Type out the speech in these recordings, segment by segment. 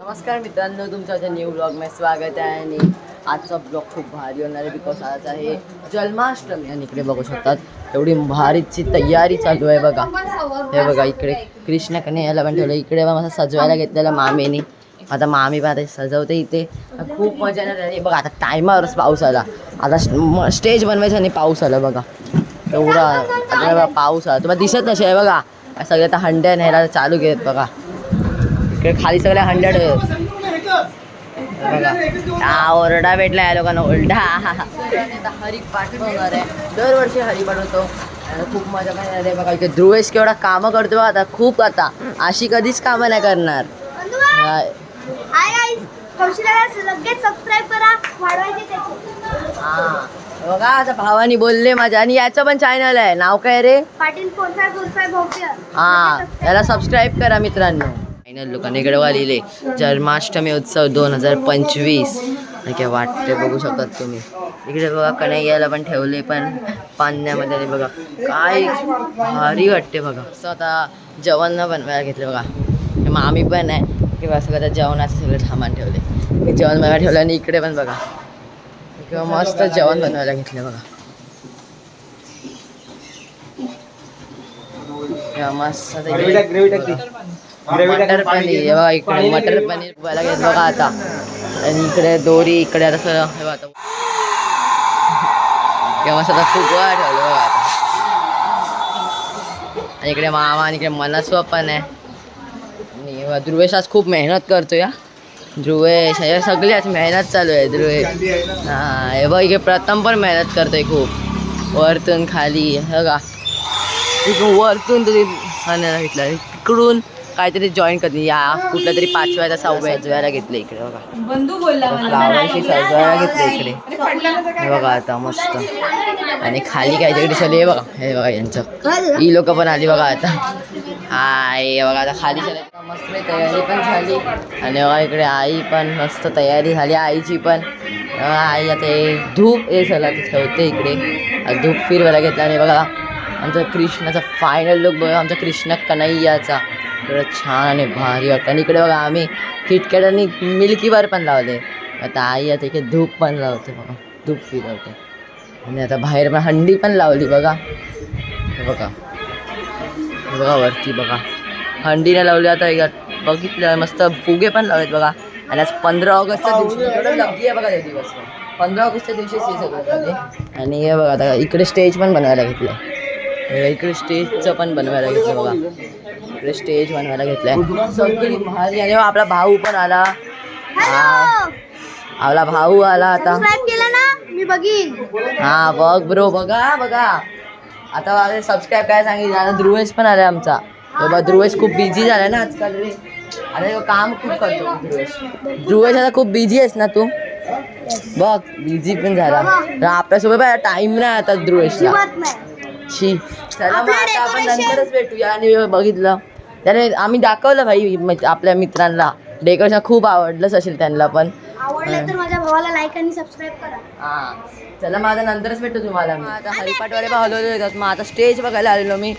नमस्कार मित्रांनो तुमच्या न्यू ब्लॉगमध्ये स्वागत आहे आणि आजचा ब्लॉग खूप भारी होणार आहे बिकॉज आज आहे जन्माष्टमी आणि इकडे बघू शकतात एवढी भारीची तयारी चालू आहे बघा. हे बघा इकडे कृष्ण कने याला पण ठेवलं इकडे बघा असं सजवायला घेतलेलं मामीने. आता मामी पण आता सजवते इथे. खूप मजा येणार आहे. बघा आता टायमावरच पाऊस आला आता स्टेज बनवायचं आणि पाऊस आला बघा. एवढा पाऊस आला. तुम्हाला दिसत नसे आहे बघा. सगळे आता हंड्या न्यायला चालू घेत बघा. खाली सगळ्या हंड्रेड. बघा. हा ओरडा भेटला या लोकांना ओरडा. हरिपाठ होणार आहे. दरवर्षी हरिपाठ होतो. आणि खूप मजा पण येणार आहे. बघा इथे ध्रुवेश केवढा कामं करतो बघा आता. खूप आता. अशी कधीच कामं नाही करणार. हा- हा. बघा आता भावानी बोलले माझ्या आणि याचं पण चॅनल आहे. नाव काय रे? पाटील हा. त्याला सबस्क्राईब करा मित्रांनो. फायनल लोकांनी इकडे लिहिले जन्माष्टमी उत्सव दोन हजार पंचवीस. आणि काय वाटते बघू शकतात तुम्ही. इकडे बघा कन्हैयाला पण ठेवले पण पाण्यामध्ये आणि बघा काय भारी वाटते बघा. असं आता जेवण बनवायला घेतलं बघा. मग आम्ही पण आहे किंवा सगळं जेवणाचं सगळं सामान ठेवले. मी जेवण बनवायला ठेवलं आणि इकडे पण बघा. किंवा मस्त जेवण बनवायला घेतलं बघा. मस्त मटर पनीर. हे बघा इकडे मटर पनीर बघायला घेत बघा आता. आणि इकडे दोरी इकडे आता सगळं हे बघा किंवा सगळं फुगवा ठेवलं बघा आता. आणि इकडे मामा आणि इकडे मनस्व पण आहे. आणि ध्रुवेश आज खूप मेहनत करतो या ध्रुवेश हे सगळी आज मेहनत चालू आहे ध्रुवेश हां हे बघ इकडे प्रथम पण मेहनत करतोय खूप. वरतून खाली हे बघा. इकडून वरतून तरी खाण्याला घेतलं इकडून काहीतरी जॉईन करते या? कुठल्या तरी पाचव्या सहाव्या सजवायला घेतलं इकडे बघा. बंधू बोलला फ्लावरशी सजवायला घेतलं इकडे. बघा आता मस्त. आणि खाली काहीतरी हे बघा हे बघा यांचं. ही लोक पण आली बघा आता. हाय बघा आता खाली सगळे मस्त तयारी पण झाली. आणि बघा इकडे आई पण मस्त तयारी झाली आईची पण. आई आता हे धूप हे आता ठेवते इकडे. धूप फिरवायला घेतला आणि बघा आमचा कृष्णाचा फायनल लुक बघा आमचा कृष्ण कन्हैयाचा इकडं छान आणि भारी वाटतं आणि इकडे बघा आम्ही किटकॅट आणि मिल्की बार पण लावले. आता आई आता इकडे धूप पण लावते बघा. धूप फिरवते आणि आता बाहेर पण हंडी पण लावली बघा. बघा. बघा वरती बघा. हंडीने लावली आता एक बघितलं मस्त फुगे पण लावलेत बघा. आणि आज पंधरा ऑगस्टच्या दिवशी एवढं लकी आहे बघा त्या दिवस पंधरा ऑगस्टच्या दिवशीच हे सगळं आणि हे बघा आता इकडे स्टेज पण बनवायला घेतलं इकडे स्टेजचं पण बनवायला घेतलं बघा. इकडे स्टेज बनवायला घेतलंय. सगळी भारी आणि आपला भाऊ पण आला. हा. आपला भाऊ आला आता. सबस्क्राईब केलं ना? मी बघीन. हा बघ ब्रो बघा बघा. आता सबस्क्राईब काय सांगितलं? आता ध्रुवेश पण आलाय आमचा. बघ ध्रुवेश खूप बिझी झालाय ना आजकाल रे. आता काम खूप करतो ध्रुवेश. ध्रुवेश आता खूप बिझी आहेस ना तू? बघ बिझी पण झाला. तर आपल्यासोबत टाइम नाही आता ध्रुवेशला. शी. चला मग आता आपण नंतरच भेटूया. आणि बघितलं. त्याने आम्ही दाखवलं भाई म्हणजे आपल्या मित्रांना. डेकोरेशन खूप आवडलंच असेल त्यांना पण. आवडलं तर माझ्या भावाला लाईक आणि सबस्क्राईब करा. हा. चला मग आता नंतरच भेटू तुम्हाला मी. आता हरिपाठवाले पण हलवले येतात मग आता स्टेज बघायला आलेलो मी.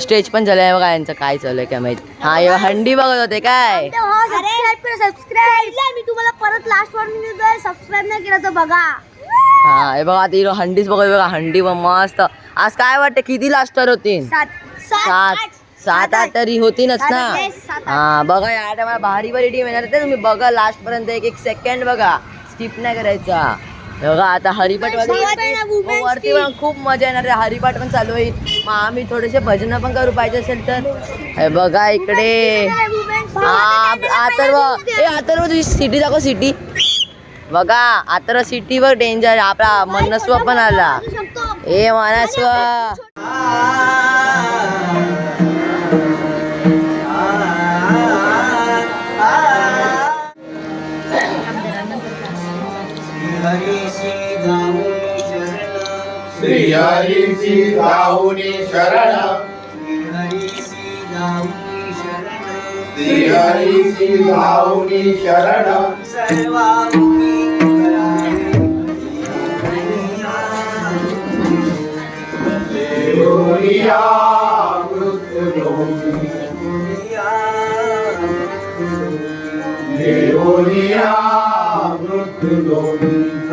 स्टेज पण झालंय बघा यांचं. काय चालू आहे काय माहीत. हा हे हंडी बघत होते काय? सबस्क्राईब करा सबस्क्राईब मी तुम्हाला परत लास्ट वॉर्निंग देतोय सबस्क्राईब नाही केलं तर बघा. हा हे बघा आता ही हंडीच बघत बघा हंडी मस्त. आज काय वाटतं किती लास्टर होतील सात सात सात आठ तरी होतीनच ना? आठ, सात आठ. हा बघा या टायमाला भारी भारी टीम येणार आहे तुम्ही बघा लास्ट पर्यंत एक एक सेकंड बघा. स्किप नाही करायचा. हे बघा आता हरिपाठ वरती पण खूप मजा येणार आहे. हरिपाठ पण चालू होईल. मग आम्ही थोडेसे भजन पण करू पाहिजे असेल तर. हे बघा इकडे. हा अथर्व ए अथर्व तुझी सिटी दाखव सिटी बघा अथर्व सिटीवर डेंजर आपला मनस्व पण आला. ए मनस्व. श्री हरीची गाऊनी शरण. श्री हरीची गाऊनी शरण. देऊनिया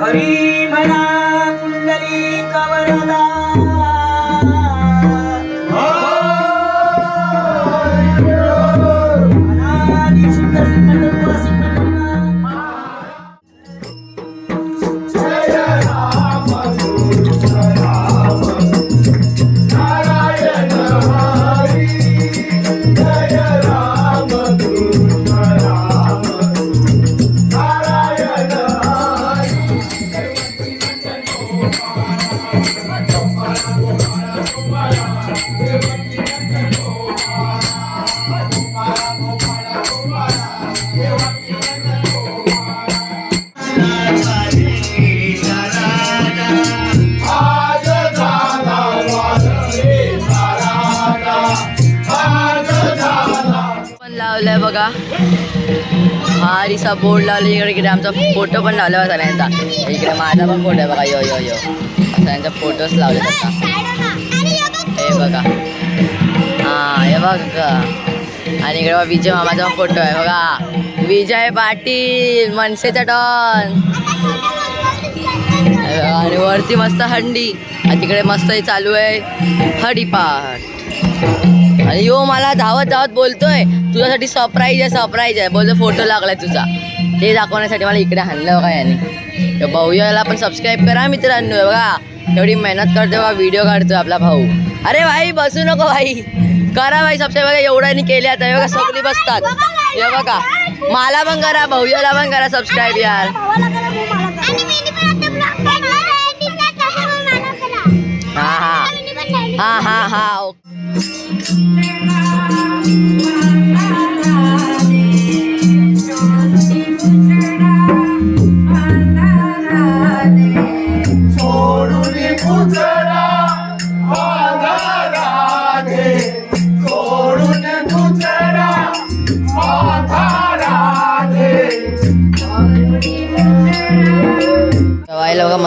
हरी म्हणा पुंडली कवरदा लावलाय बघा. भारीसा बोर्ड लावला इकडे इकडे आमचा फोटो पण लावला होता सगळ्यांचा. इकडे माझा पण फोटो आहे बघा. यो यो यो. सगळ्यांचा फोटोच लावले आता. हे बघा. हा हे बघा. आणि इकडे बघा विजय मामाचा फोटो आहे. बघा. विजय पाटील मनसेचा डॉन. आणि वरती मस्त हंडी. आणि तिकडे मस्त चालू आहे. हडीपाठ आणि यो मला धावत धावत बोलतोय. तुझ्यासाठी सरप्राईज आहे सरप्राईज आहे. बोलतो फोटो लागलाय तुझा. ते दाखवण्यासाठी मला इकडे हाणलं बघा याने. तर भाऊयाला पण सबस्क्राईब करा मित्रांनो. बघा एवढी मेहनत करतो बघा व्हिडिओ काढतोय आपला भाऊ. अरे भाई बसू नको भाई. करा भाई सबस्क्राईब बघा एवढ्यानी केले आता. बघा सगळी बसतात. हे बघा मला पण करा भाऊयाला पण करा सबस्क्राईब यार. हा हा. हा हा हा ओके सोडून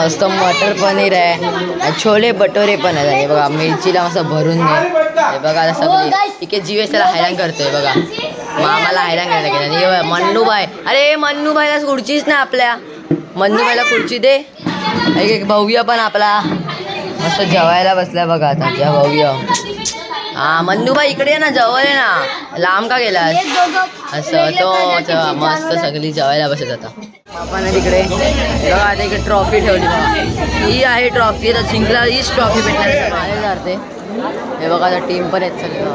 मस्त मटर पनीर आहे. छोले भटोरे पण आहेत. आणि बघा मिरचीला मस्त भरून दे हे बघा आता सगळी ठीक आहे जीवेश त्याला हैराण करतोय बघा. मामाला हैराण करायला गेला आणि हे मन्नूबाई. अरे मन्नूबाईला खुर्चीच ना आपल्या. मन्नूबाईला खुर्ची दे. एक एक भव्य पण आपला. मस्त जेवायला बसलाय बघा आता भव्य. हा मन्नूबाई इकडे ये ना जवळ आहे ना. लांब का गेलास? असं तो मस्त सगळी जेवायला बसत आता आपण तिकडे. बघा आता इकडे ट्रॉफी ठेवली ही आहे ट्रॉफी तर जिंकला हीच ट्रॉफी भेटणार आहे. जाते हे बघा आता टीम पण आहेत सगळं.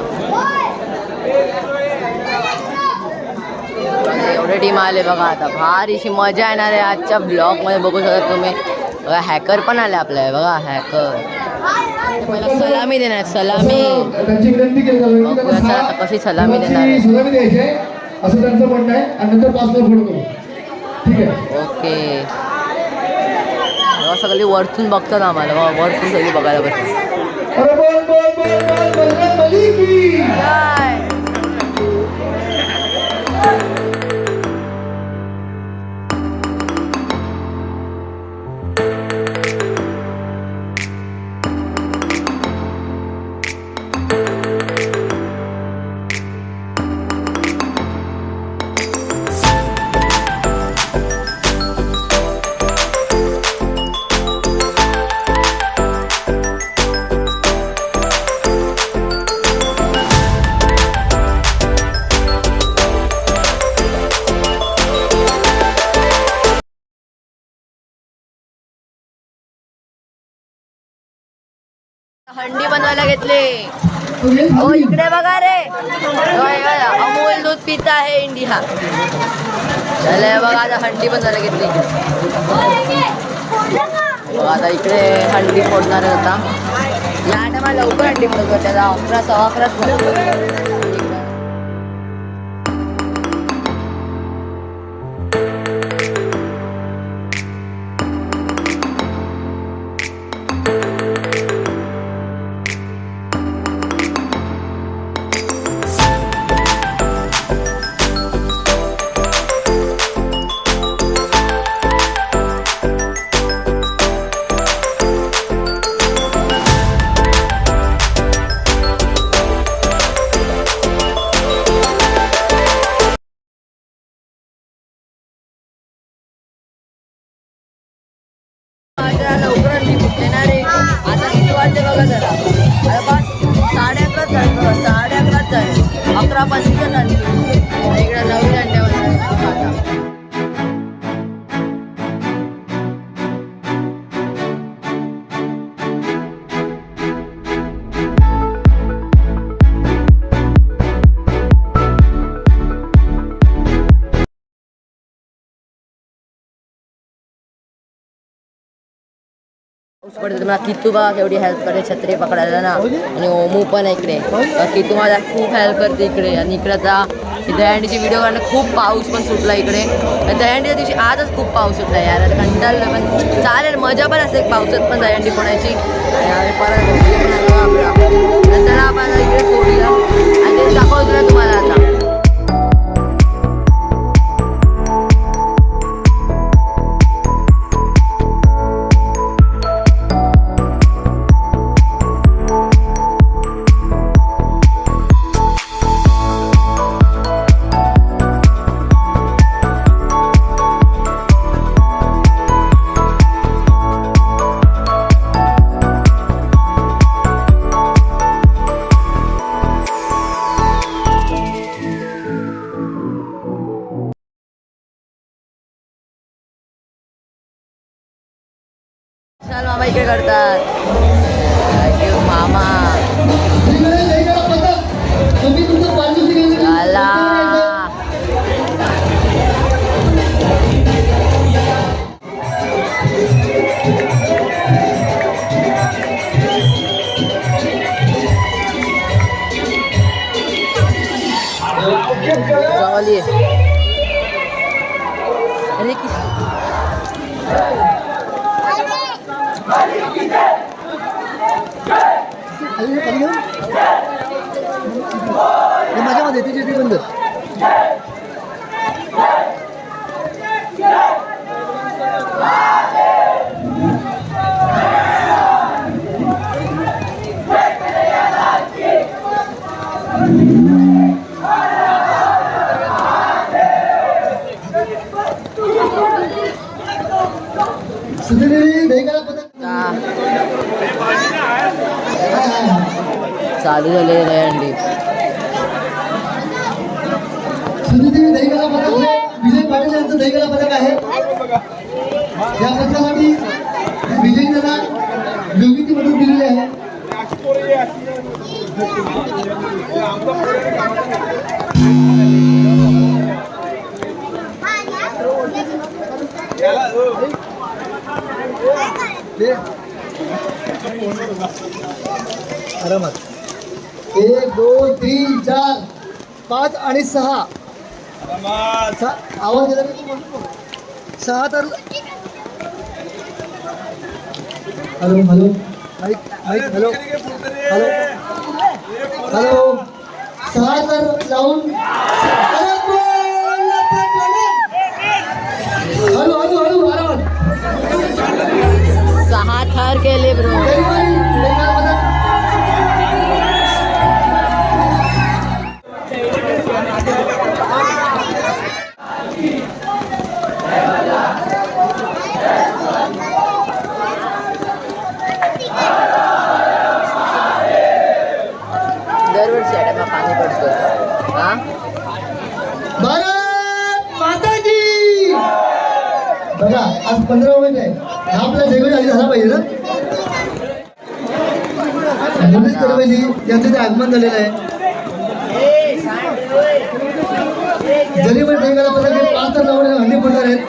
एवढे टीम आले बघा आता. भारीशी मजा येणार आहे आजच्या ब्लॉगमध्ये बघू शकता तुम्ही. बघा हॅकर पण आले आपल्या बघा हॅकर मला सलामी देणार सलामी आता कशी सलामी देणार सलामी द्यायची आहे असं त्यांचं म्हणणं आहे आणि नंतर करू ठीक आहे ओके बघा, सगळी वरतून बघतात आम्हाला बघा, वरतून सगळी बघायला बसतात हंडी बनवायला घेतले. हो इकडे बघा रे. अमूल दूध पित आहे इंडिया. चला बघा आता हंडी बनवायला घेतली. आता इकडे हंडी फोडणार होता आता. या टायमा लवकर हंडी फोडतो त्याला अकरा सव्वा अकराच पडते तुम्हाला कितू बघा केवढी हेल्प करते छत्री पकडायला ना. आणि ओमू पण आहे इकडे कितू माझा खूप हेल्प करते इकडे. आणि इकडे आता दहीहंडीची व्हिडिओ काढणं खूप पाऊस पण सुटला इकडे. आणि दहीहंडीच्या दिवशी आजच खूप पाऊस सुटला यार. आता कंटाळलं पण चालेल मजा पण असते पावसात पण दहीहंडी फोडायची. परत चला आपण इकडे आणि दाखवतो ना तुम्हाला आता. अरे कि- माझ्यामध्ये त्याची ती बंद सुधीरदेवी चालू झाले दहीहंडी सुधीरदेवी दहीकाला पथक हे विजय पाटील यांचं दहीकाला पथक आहे. या पथकासाठी विजयी त्यांना योगिती मदत दिलेली आहे. आरामात. एक दोन तीन चार पाच आणि सहा. सहा आवाज का? सहा तर hello hello. Mic mic hello. Hello. Hello. सहा तर लावून अरे त्यांचं ते आगमन झालेलं आहे जरी पण जयगडा पथक हे पाच तर लावून हंडी फोडणार आहेत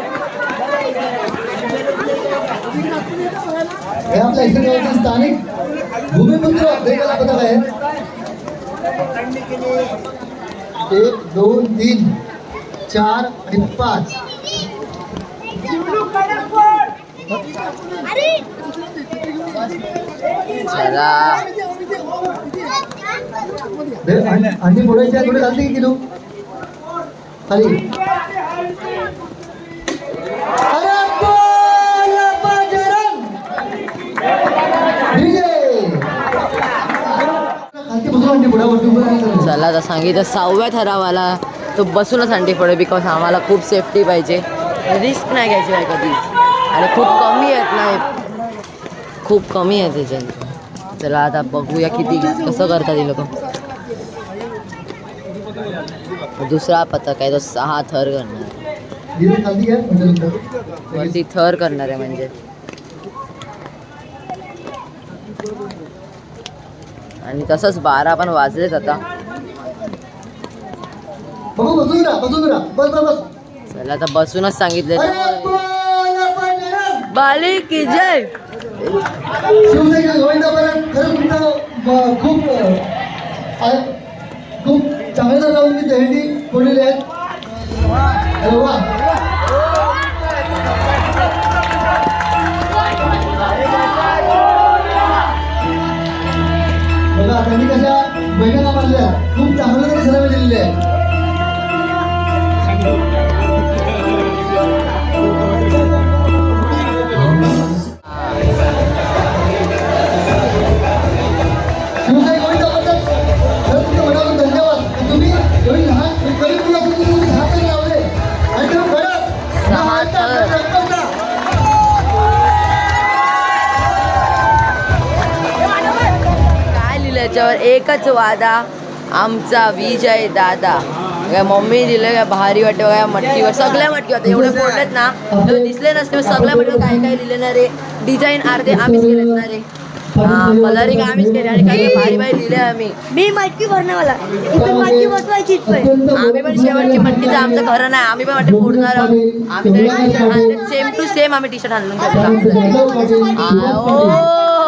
हे आपल्या इथे गावचे स्थानिक भूमिपुत्र जयगडा पथक आहेत एक दोन तीन चार आणि पाच चला दे, अंडी अंडी फोडायची आहे, थोडी घालते की किलो खाली. फोडा. चला आता सांगितलं सहाव्या थरावाला तो बसूनच अंडी पडेल बिकॉज आम्हाला खूप सेफ्टी पाहिजे. रिस्क नाही घ्यायची आहे कधीच. आणि खूप कमी आहेत ना. खूप कमी आहे त्याच्यात चला आता बघूया किती कसं करतात हे लोक. दुसरा पथक आहे तो सहा थर करणार. वरती थर करणार आहे म्हणजे आणि तसंच बारा पण वाजलेत आता चला आता बसूनच सांगितले बोल की जय। खूप खूप चांगल्या जाऊन मी आहेत. बघा त्यांनी कशा बैठका मारल्या. खूप चांगल्या तरी सराव दिलेले आहे. एकच वादा आमचा विजय दादा. काय मम्मी लिहिलं काय भारी वाटतं काय मटकीवर. सगळ्या मटकी होत्या एवढे फोडलेत ना तर दिसले नसते सगळ्या मटकीवर काय काय लिहिले ना रे? डिझाईन अर्धे आम्हीच केलेत ना रे. हा कलरिंग आम्हीच केले आणि काय काय भारी भारी लिहिले आम्ही. मी मटकी भरणार मला इथं मटकी बसवायची आम्ही पण शेवटची मटकीचं आमचं खरं नाही आम्ही पण वाटतं फोडणार आहोत. आम्ही तरी टी शर्ट आणले सेम टू सेम आम्ही टी शर्ट आणून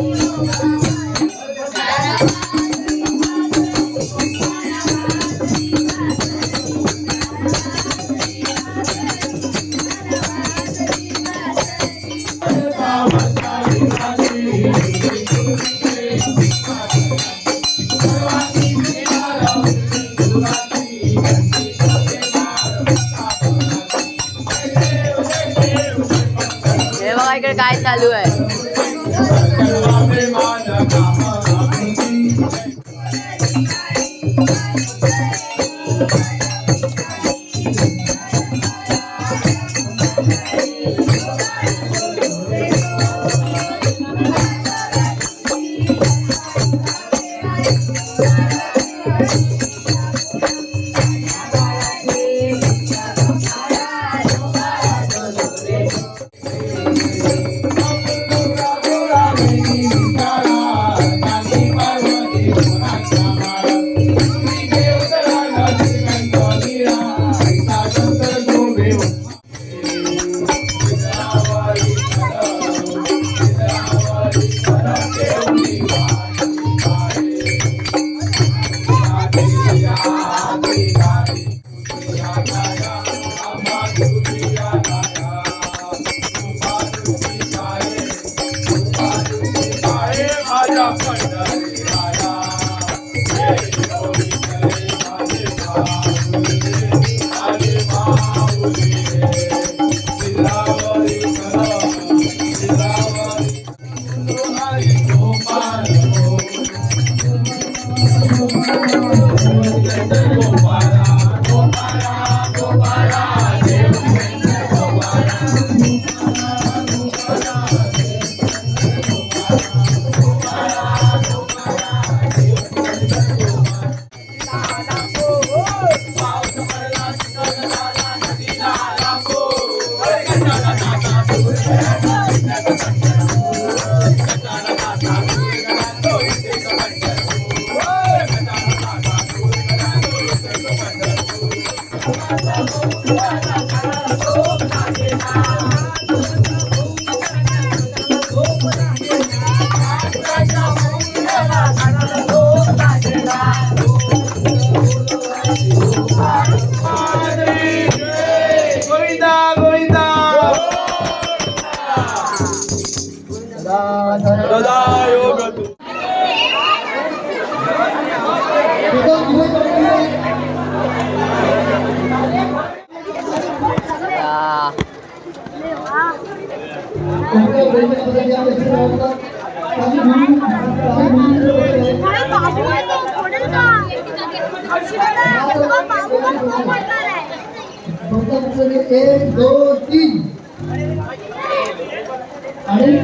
होई तू ராயா பண்டாரி ராயா एक दोन तीन. आणि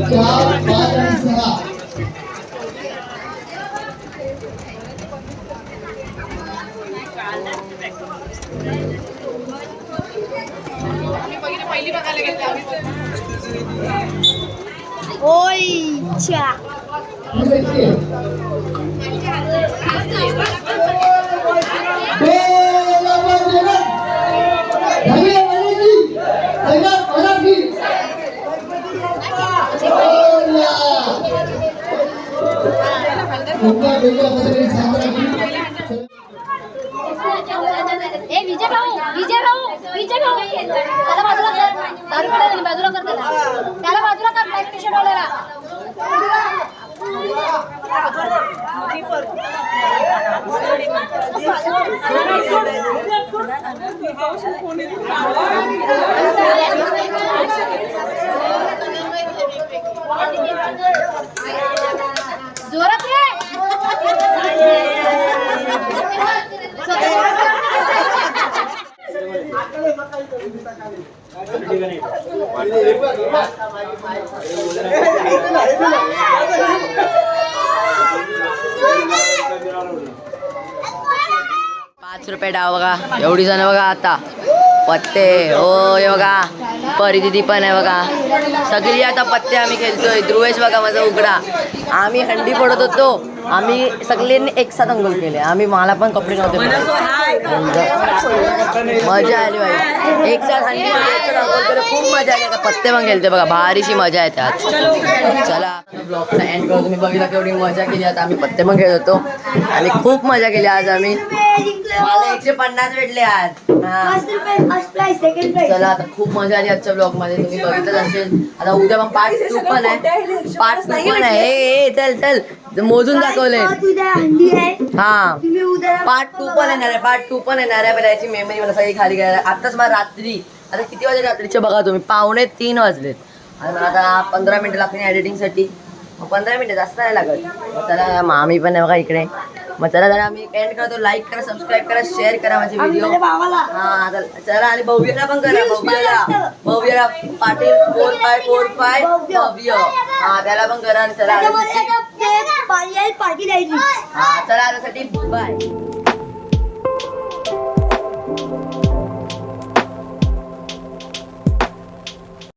चार पाच आणि सहा. ओय च्या. ही व्यक्ती आहे. बेला बंधना. धागे वालेची. धागा वालाची. ओला. कोणत्या वेगळ्या पद्धतीने साजरा केली? ए विजय भाऊ विजय भाऊ विजय भाऊ त्याला बाजूला कर दारू पिला बाजूला कर त्याला त्याला बाजूला कर ब्लॅक टी शर्ट वाल्याला जोरात पाच रुपये डाव बघा. एवढी जण बघा आता. पत्ते. हो बघा. परी दिदी पण आहे बघा. सगळी आता पत्ते आम्ही खेळतोय. ध्रुवेश बघा माझा उघडा. आम्ही हंडी फोडत होतो. आम्ही सगळ्यांनी एक साथ अंघोळ केले. आम्ही मला पण कपडे नव्हते मजा आली बाई. एक साथ अंघोळ केलं. खूप मजा आली. आता पत्ते पण खेळते बघा. भारीशी मजा येते आज. चला. ब्लॉगचा एंड तुम्ही बघितला केवढी मजा केली. आता आम्ही पत्ते पण खेळत होतो. आणि खूप मजा केली आज आम्ही. मला एकशे पन्नास भेटले आज. चला आता खूप मजा आली आजच्या ब्लॉगमध्ये तुम्ही बघितलंच असेल. आता उद्या मग पार्ट टू पण आहे. पार्ट टू पण आहे. चल चल. मोजून दाखवले हा. पार्ट टू पण येणार आहे पार्ट टू पण येणार आहे पण याची मेमरी मला सगळी खाली गेली आताच मला रात्री आता किती वाजले रात्रीचे बघा तुम्ही? पावणे तीन वाजलेत. आणि मला आता पंधरा मिनिटं लागतील एडिटिंगसाठी पंधरा मिनिटं जास्त नाही लागत. चला मामी पण आहे बघा इकडे. मग चला जरा आम्ही एंड करतो. लाईक करा सबस्क्राईब करा शेअर करा माझे व्हिडिओ हा चल- आणि भव्यला पण करा. भव्यला. भव्यला Patil four five four five Bhavya. हा त्याला पण करा आणि चला. द्यायची हा चला त्यासाठी बाय